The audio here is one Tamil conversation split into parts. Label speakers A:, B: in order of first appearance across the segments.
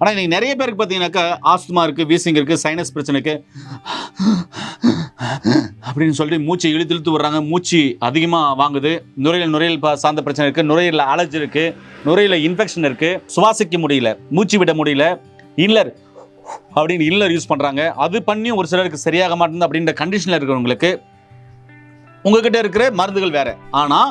A: ஆனால் இன்னைக்கு நிறைய பேருக்கு பார்த்தீங்கன்னாக்கா ஆஸ்துமா இருக்குது வீசிங் இருக்குது சைனஸ் பிரச்சனை இருக்குது அப்படின்னு சொல்லிட்டு மூச்சு இழுத்து இழுத்து விடுறாங்க. மூச்சு அதிகமாக வாங்குது. நுரையில் நுரையில் சார்ந்த பிரச்சனை இருக்குது நுரையில் அலர்ஜி இருக்குது நுரையில் இன்ஃபெக்ஷன் இருக்குது சுவாசிக்க முடியல. மூச்சு விட முடியல. இல்லர் அப்படின்னு இல்லர் யூஸ் பண்ணுறாங்க அது பண்ணியும் ஒரு சிலருக்கு சரியாக மாட்டேங்குது அப்படின்ற கண்டிஷனில் இருக்கிறவங்களுக்கு உங்ககிட்ட இருக்கிற மருந்துகள் வேறு. ஆனால்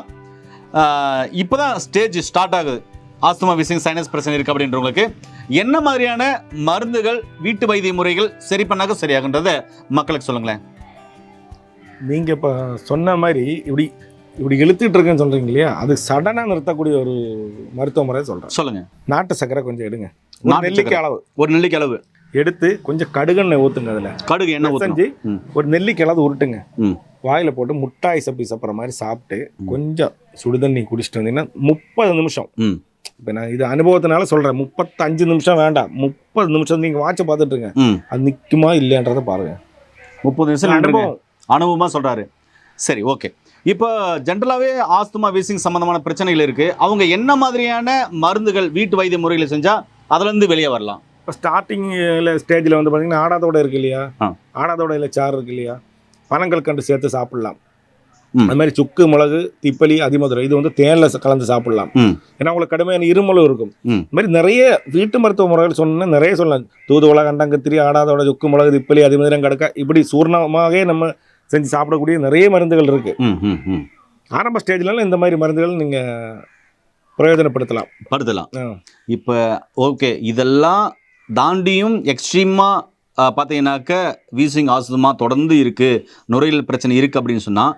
A: இப்போ தான் ஸ்டேஜ் ஸ்டார்ட் ஆகுது. ஆஸ்துமா விசிங் சைனஸ் பிரச்சனை இருக்கு அப்படின்றவங்களுக்கு என்ன மாதிரியான மருந்துகள் வீட்டு வைத்திய முறைகள் சரி பண்ணாக்க சரியாகுன்றத மக்களுக்கு சொல்லுங்களேன்.
B: நீங்கள் இப்போ சொன்ன மாதிரி இப்படி இப்படி இழுத்துட்டு இருக்கேன்னு சொல்கிறீங்க இல்லையா? அது சடனாக நிறுத்தக்கூடிய ஒரு மருத்துவ முறை சொல்கிறேன்
A: சொல்லுங்க.
B: நாட்டு சர்க்கரை கொஞ்சம் எடுங்க. நெல்லிக்காய். அளவு.
A: ஒரு நெல்லிக்காய் அளவு.
B: எடுத்து கொஞ்சம் கடுகெண்ணெய் ஊற்றுங்க அதில்.
A: கடுகு எண்ணெய்
B: செஞ்சு ஒரு நெல்லிக்காய் அளவு உருட்டுங்க. வாயில் போட்டு முட்டாய் சப்பி சாப்பிட்ற மாதிரி சாப்பிட்டு கொஞ்சம் சுடுதண்ணி குடிச்சிட்டு வந்தீங்கன்னா முப்பது நிமிஷம் இப்போ நான் இது அனுபவத்தினால சொல்கிறேன் முப்பத்தஞ்சு நிமிஷம் வேண்டாம். முப்பது நிமிஷம் நீங்கள் வாட்சை பார்த்துட்டுருங்க
A: ம்.
B: அது நிற்குமா இல்லைன்றதை பாருங்க.
A: முப்பது நிமிஷம்.
B: அனுபவம்.
A: அனுபவமாக சொல்கிறாரு சரி ஓகே இப்போ ஜென்ரலாகவே ஆஸ்துமா வீசிங் சம்மந்தமான பிரச்சனைகள் இருக்குது அவங்க என்ன மாதிரியான மருந்துகள் வீட்டு வைத்திய முறையில் செஞ்சால் அதுலேருந்து வெளியே வரலாம்?
B: இப்போ ஸ்டார்டிங்கில் ஸ்டேஜில் வந்து பார்த்தீங்கன்னா ஆடாதோட இருக்கு இல்லையா?
A: ஆ.
B: ஆடாதோட இல்லை சாறு இருக்கு இல்லையா? பனங்கள் கண்டு சேர்த்து சாப்பிடலாம். அது மாதிரி சுக்கு மிளகு திப்பலி அதிமதுரை இது வந்து தேனில் கலந்து சாப்பிடலாம். ஏன்னா உங்களுக்கு கடுமையான இருமலும் இருக்கும்.
A: ம்.
B: இந்த மாதிரி நிறைய வீட்டு மருத்துவ முறைகள் சொன்னா நிறைய சொல்லலாம். தூதுவளை கண்டங்கத்திரி ஆடாதோட சுக்கு மிளகு திப்பலி அதிமதுரம் கடுக்க இப்படி சூர்ணமாகவே நம்ம செஞ்சு சாப்பிடக்கூடிய நிறைய மருந்துகள் இருக்கு. ஆரம்ப ஸ்டேஜ்லலாம் இந்த மாதிரி மருந்துகள் நீங்கள் பிரயோஜனப்படுத்தலாம்.
A: படுத்தலாம். இப்போ ஓகே இதெல்லாம் தாண்டியும் எக்ஸ்ட்ரீமாக பார்த்தீங்கன்னாக்க வீசிங் ஆஸ்துமா தொடர்ந்து இருக்குது நுரையீரல் பிரச்சனை இருக்குது அப்படின்னு சொன்னால்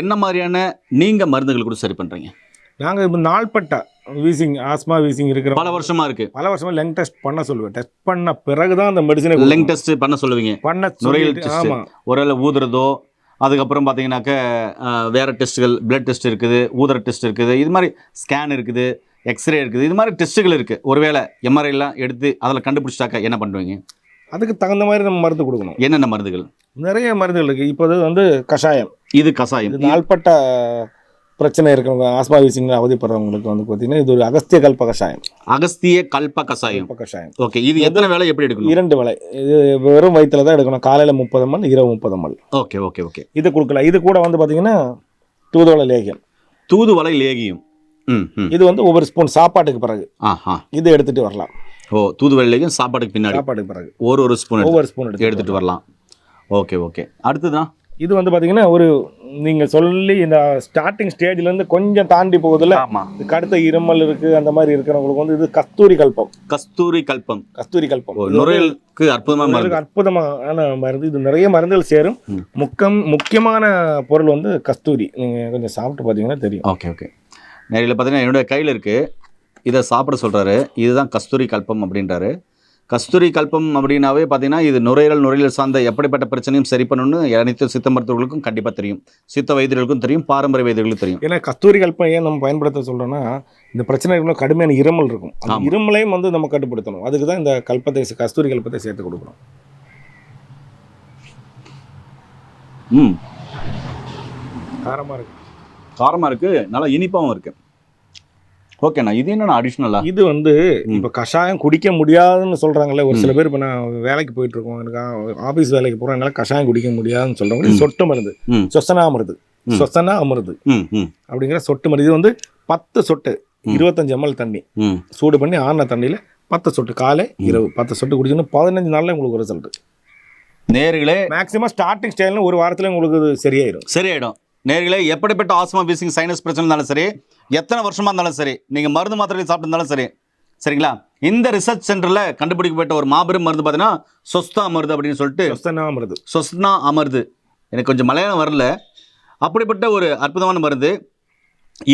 A: என்ன மாதிரியான நீங்கள் மருந்துகள் கூட சரி பண்ணுறீங்க
B: நாங்கள் இப்போ நாள்பட்ட வீசிங் ஆஸ்மா வீசிங் இருக்கிற
A: பல வருஷமாக இருக்குது
B: பல வருஷமா லெங் டெஸ்ட் பண்ண சொல்லுவேன். டெஸ்ட் பண்ண பிறகு தான் அந்த மெடிசனை
A: லெங் டெஸ்ட் பண்ண சொல்லுவீங்க.
B: பண்ண
A: நுரையீரல்.
B: ஆமாம்
A: ஒருவேளை ஊதுறதோ அதுக்கப்புறம் பார்த்தீங்கன்னாக்க வேற டெஸ்ட்டுகள் பிளட் டெஸ்ட் இருக்குது ஊதுற டெஸ்ட் இருக்குது இது மாதிரி ஸ்கேன் இருக்குது எக்ஸ்ரே இருக்குது இது மாதிரி டெஸ்ட்டுகள் இருக்குது ஒருவேளை எம்ஆர்ஐலாம் எடுத்து அதில் கண்டுபிடிச்சிட்டாக்க என்ன பண்ணுவீங்க?
B: அதுக்கு தகுந்த மாதிரி நம்ம மருந்து கொடுக்கணும்.
A: என்னென்ன மருந்துகள்?
B: நிறைய மருந்துகள் இருக்குது இப்போ வந்து கஷாயம்.
A: இது கசாயம்
B: இது நாள்பட்ட பிரச்சனை இருக்கிறவங்க ஆஸ்மா வீசிங்கில் அவதிப்படுறவங்களுக்கு வந்து பார்த்தீங்கன்னா இது ஒரு அகஸ்திய கல்ப கஷாயம்.
A: அகஸ்திய கல்ப
B: கல்ப கஷாயம்.
A: ஓகே இது எத்தனை வேலை எப்படி எடுக்கணும்?
B: இரண்டு வேளை. இது வெறும் வயிற்றுல தான் எடுக்கணும். காலையில் முப்பது மல் இரவு முப்பது மல்
A: ஓகே ஓகே ஓகே.
B: இது கொடுக்கலாம் இது கூட வந்து பார்த்தீங்கன்னா தூதுவளை லேகியம்.
A: தூதுவளை லேகியம்.
B: இது வந்து ஒவ்வொரு ஸ்பூன் சாப்பாட்டுக்கு பிறகு. இது எடுத்துட்டு வரலாம்.
A: ஓ தூதுவளை லேகியம் சாப்பாட்டுக்கு பின்னாடி
B: சாப்பாட்டுக்கு பிறகு.
A: ஒரு ஒரு ஸ்பூன்
B: ஒவ்வொரு ஸ்பூன் எடுத்து
A: எடுத்துட்டு வரலாம். Okay okay. அடுத்ததான்?
B: இது வந்து பார்த்தீங்கன்னா ஒரு நீங்கள் சொல்லி இந்த ஸ்டார்டிங் ஸ்டேஜ்லேருந்து கொஞ்சம் தாண்டி போகுதுல்ல?
A: ஆமா.
B: இதுக்கு அடுத்த இருமல் இருக்குது அந்த மாதிரி இருக்கிறவங்களுக்கு வந்து இது கஸ்தூரி கல்பம்.
A: கஸ்தூரி கல்பம்.
B: கஸ்தூரி கல்பம்.
A: நுரையீரலுக்கு அற்புதமான மருந்து.
B: அற்புதமான மருந்து. இது நிறைய மருந்துகள் சேரும். முக்கம் முக்கியமான பொருள் வந்து கஸ்தூரி. நீங்கள் கொஞ்சம் சாப்பிட்டு பார்த்தீங்கன்னா தெரியும்.
A: Okay okay. நேரில் பார்த்தீங்கன்னா என்னுடைய கையில் இருக்குது இதை சாப்பிட சொல்கிறாரு இதுதான் கஸ்தூரி கல்பம் அப்படின்றாரு. கஸ்தூரி கல்பம் அப்படின்னாவே பார்த்தீங்கன்னா இது நுரையீரல் நுரையீரல் சார்ந்த எப்படிப்பட்ட பிரச்சனையும் சரி பண்ணணும்னு அனைத்து சித்த மருத்துவர்களுக்கும் கண்டிப்பாக தெரியும். சித்த வைத்தியர்களுக்கும் தெரியும் பாரம்பரிய வைத்தியர்களுக்கும் தெரியும்.
B: ஏன்னா கஸ்தூரி கல்பம் ஏன் நம்ம பயன்படுத்த சொல்கிறோன்னா இந்த பிரச்சனை இருக்கணும் கடுமையான இருமல் இருக்கும். அந்த. இருமலையும் வந்து நம்ம கட்டுப்படுத்தணும். அதுக்கு தான் இந்த கல்பத்தை கஸ்தூரி கல்பத்தை சேர்த்து கொடுக்கணும்.
A: ம்.
B: காரமாக இருக்கு.
A: காரமாக இருக்குது நல்லா இனிப்பாகவும் இருக்குது ஓகேண்ணா இது என்னண்ணா அடிஷ்னலாக
B: இது வந்து. இப்போ கஷாயம் குடிக்க முடியாதுன்னு சொல்றாங்கல்ல ஒரு சில பேர் இப்போ நான் வேலைக்கு போயிட்டு இருக்கோம் எனக்கு ஆஃபீஸ் வேலைக்கு போகிறோம் என்னால் கஷாயம் குடிக்க முடியாதுன்னு சொல்றவங்க. சொட்டு மருந்து. சொசனா அமிர்து. சொசனா அமிர்து. அப்படிங்கிற சொட்டு மருந்து. இது வந்து பத்து சொட்டு. இருபத்தஞ்சு எம்எல் தண்ணி. சூடு பண்ணி ஆறின தண்ணியில் பத்து சொட்டு காலை இரவு பத்து சொட்டு குடிச்சோன்னா பதினஞ்சு நாளில் உங்களுக்கு ரிசல்ட்
A: நேர்களே
B: மேக்ஸிமம் ஸ்டார்டிங் ஸ்டைலில் ஒரு வாரத்தில் உங்களுக்கு சரியாயிடும்
A: சரியாயிடும். நேர்களே எப்படிப்பட்ட ஆஸ்மா வீசிங் சைனஸ் பிரச்சனை இருந்தாலும் சரி எத்தனை வருஷமா இருந்தாலும் சரி நீங்கள் மருந்து மாத்திரை சாப்பிட்டு சரி சரிங்களா? இந்த ரிசர்ச் சென்டரில் கண்டுபிடிக்கப்பட்ட ஒரு மாபெரும் மருந்து பார்த்தீங்கன்னா சொஸ்தா மருந்து அப்படின்னு சொல்லிட்டு
B: சொசனா அமிர்து
A: சொஸ்னா அமர்து. எனக்கு கொஞ்சம் மலையாளம் வரல. அப்படிப்பட்ட ஒரு அற்புதமான மருந்து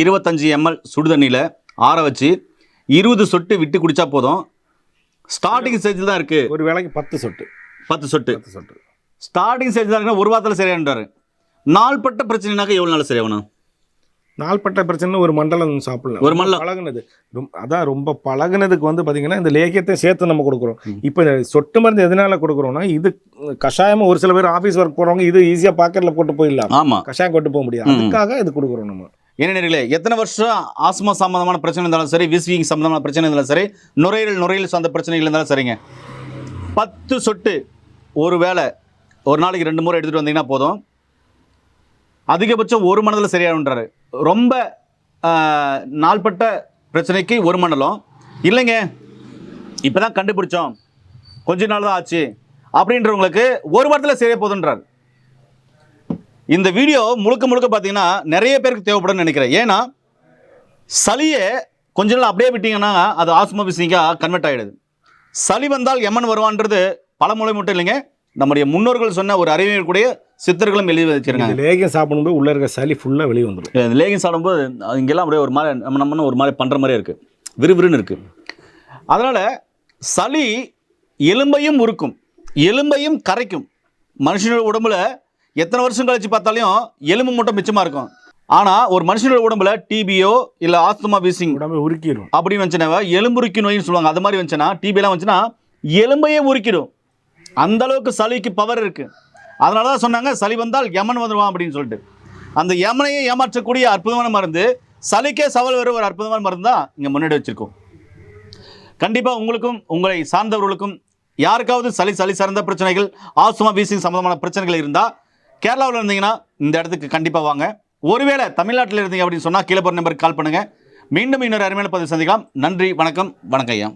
A: இருபத்தஞ்சி எம்எல் சுடுதண்ணியில் ஆற வச்சு இருபது சொட்டு விட்டு குடிச்சா போதும். ஸ்டார்டிங் ஸ்டேஜில் தான் இருக்குது
B: ஒரு வேளைக்கு பத்து சொட்டு.
A: பத்து சொட்டு.
B: பத்து சொட்டு.
A: ஸ்டார்டிங் ஸ்டேஜ் தான் இருக்குன்னா ஒரு வாரத்தில் சரியான்றாரு நாள்பட்ட பிரச்சனைனாக்க எவ்வளோ நாள் சரியாகணும்
B: நாள்பட்ட பிரச்சனை ஒரு மண்டலம் சாப்பிடலாம்.
A: ஒரு மண்டலம்.
B: பழகுனது. ரொம்ப அதான் ரொம்ப பழகுனதுக்கு வந்து பார்த்தீங்கன்னா இந்த லேகியத்தை சேர்த்து நம்ம கொடுக்குறோம். இப்போ இந்த சொட்டு மருந்து எதனால கொடுக்குறோம்னா இது கஷாயமா ஒரு சில பேர் ஆஃபீஸ் ஒர்க் போகிறவங்க இது ஈஸியாக பாக்கெட்டில் போட்டு போயிடலாம்.
A: ஆமாம்
B: கஷாயம் கொண்டு போக முடியாது. அதுக்காக இது கொடுக்குறோம் நம்ம.
A: நேர்களே எத்தனை வருஷம் ஆஸ்மா சம்பந்தமான பிரச்சனை இருந்தாலும் சரி விஸ்விங் சம்பந்தமான பிரச்சனை இருந்தாலும் சரி நுரையீரல் நுரையீரல் சார்ந்த பிரச்சனைகள் இருந்தாலும் சரிங்க. பத்து சொட்டு ஒரு வேளை ஒரு நாளைக்கு ரெண்டு முறை எடுத்துகிட்டு வந்தீங்கன்னா போதும். அதிகபட்சம் ஒரு மண்டலம் சரியாகுன்றாரு ரொம்ப நாள்பட்ட பிரச்சனைக்கு ஒரு மண்டலம். இல்லைங்க. இப்போ தான் கண்டுபிடிச்சோம். கொஞ்ச நாள் தான் ஆச்சு. அப்படின்றவங்களுக்கு ஒரு வாரத்தில் சரியாக போதுன்றார். இந்த வீடியோ முழுக்க முழுக்க பார்த்தீங்கன்னா நிறைய பேருக்கு தேவைப்படும்னு நினைக்கிறேன். ஏன்னா சளியை கொஞ்ச நாள் அப்படியே விட்டிங்கன்னா அது ஆஸ்மா கன்வெர்ட் ஆகிடுது சளி வந்தால் எமன் வருவான்றது பல மூலை மட்டும் இல்லைங்க. நம்முடைய முன்னோர்கள் சொன்ன ஒரு அறிவியல் கூடிய சித்தர்களும் எழுதி வச்சிருக்காங்க.
B: லேகியம் சாப்பிடும்போது உள்ள இருக்க சளி ஃபுல்லாக வெளியே வந்துடும்.
A: இந்த லேகிங் சாப்பிடும்போது இங்கெல்லாம் அப்படியே ஒரு மாதிரி நம்ம நம்ம ஒரு மாதிரி பண்ணுற மாதிரியே இருக்குது விறுவிறுன்னு இருக்குது அதனால் சளி எலும்பையும் உருக்கும். எலும்பையும் கரைக்கும். மனுஷனோட உடம்புல எத்தனை வருஷம் கழிச்சு பார்த்தாலும் எலும்பு மட்டும் மிச்சமாக இருக்கும். ஆனால் ஒரு மனுஷனோட உடம்புல டிபியோ இல்லை ஆஸ்துமா வீசிங்
B: உடம்பை உருக்கிடும்
A: அப்படின்னு வந்துச்சுன்னா எலும்புருக்கி நோயின்னு சொல்லுவாங்க. அது மாதிரி வந்துச்சுன்னா டிபிலாம் வந்துச்சுன்னா எலும்பையே உருக்கிடும். அந்த அளவுக்கு சளிக்கு பவர் இருக்கு. அதனால தான் சொன்னாங்க சளி வந்தால் யமன் வந்துடுவான் அப்படின்னு சொல்லிட்டு. அந்த யமனையை ஏமாற்றக்கூடிய அற்புதமான மருந்து சளிக்கே சவால் வர ஒரு அற்புதமான மருந்து தான் இங்கே முன்னாடி வச்சுருக்கோம். கண்டிப்பாக உங்களுக்கும் உங்களை சார்ந்தவர்களுக்கும் யாருக்காவது சளி சளி சார்ந்த பிரச்சனைகள் ஆசுமா வீசிங் சம்பந்தமான பிரச்சனைகள் இருந்தால் கேரளாவில் இருந்தீங்கன்னா இந்த இடத்துக்கு கண்டிப்பாக வாங்க. ஒருவேளை தமிழ்நாட்டில் இருந்தீங்க அப்படின்னு சொன்னால் கீழே போகிற நம்பருக்கு கால் பண்ணுங்கள் மீண்டும் இன்னொரு அருமையான பதிவு சந்திக்கலாம். நன்றி வணக்கம் வணக்கம் ஐயா.